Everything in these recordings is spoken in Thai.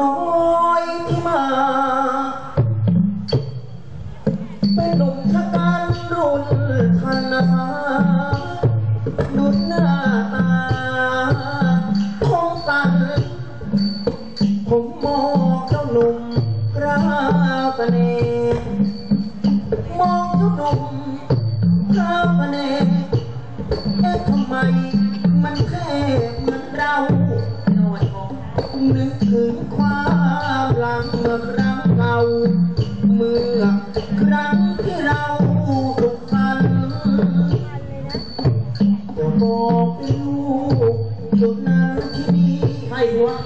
น้อยที่มา เป็นหนุ่มชะกันรุ่นธนนาดุนหน้าตาคงสัน ผมมองเจ้าหนุ่มกระเสน่ห์มองเจ้าหนุ่มกระเสน่ห์เอ๊ะทำไม บอกลูกจุดนั้นที่นี่ให้วะ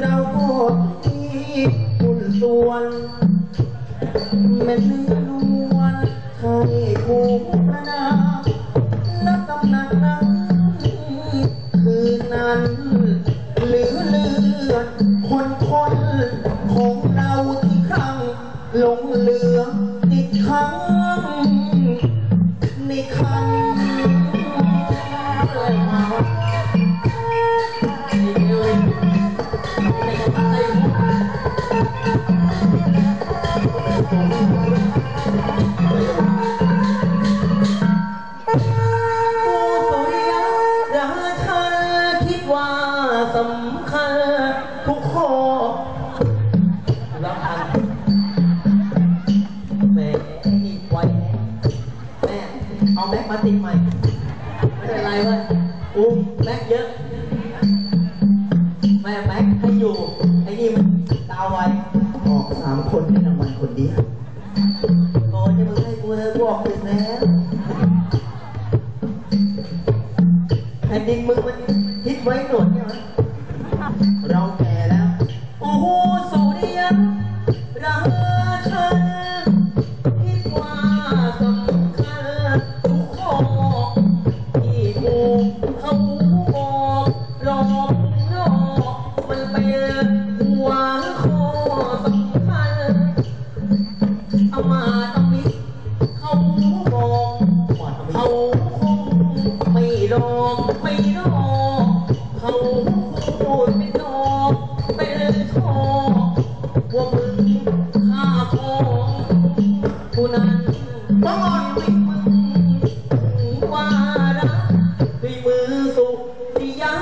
เราก็มีคุณส่วนแม่เนื้อนวลให้ผูกประนามและตำหนักนั้นคืนนั้นหลือเลือดคนคนของเราที่ครั้งหลงเหลือติดค้าง สำคัญทุกข้อรับทันแหม่ไอ้นี่ไวแม่เอาแม็กมาติดใหม่ ไม่เป็นไรเว้ยอุ้มแม็กเยอะ แม่แม็กให้อยู่ ไอ้นี่มันดาวไวออกสามคนให้รางวัลคนเดียวโอ้จะมึงให้กูเลยกูออกดึกแล้วแผ่นดินมึงมันทิศไว้หนวดเนี่ยมั้ ริยะราคิดว่าสำคัญทุกข้อที่ถูกเขาบอกหลอกล่อมันเป็นหัวข้อสำคัญเอามาตรงนี้เขาบอกเขาคงไม่รองไม่รอ ก็ด้วยมือวาระด้วมือสุริยะ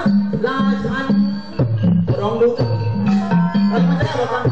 ลาชันลองดูมันจะได้หกัน